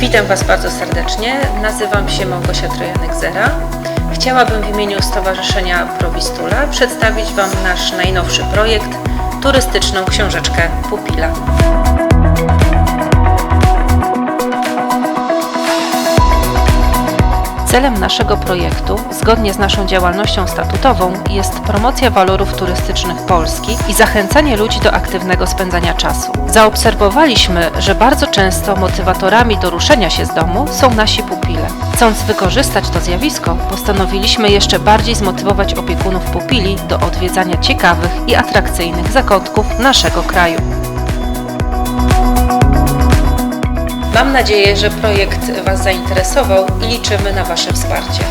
Witam Was bardzo serdecznie. Nazywam się Małgosia Trojanek-Zera. Chciałabym w imieniu Stowarzyszenia Prowistula przedstawić Wam nasz najnowszy projekt turystyczną książeczkę Pupila. Celem naszego projektu, zgodnie z naszą działalnością statutową, jest promocja walorów turystycznych Polski i zachęcanie ludzi do aktywnego spędzania czasu. Zaobserwowaliśmy, że bardzo często motywatorami do ruszenia się z domu są nasi pupile. Chcąc wykorzystać to zjawisko, postanowiliśmy jeszcze bardziej zmotywować opiekunów pupili do odwiedzania ciekawych i atrakcyjnych zakątków naszego kraju. Mam nadzieję, że projekt Was zainteresował i liczymy na Wasze wsparcie.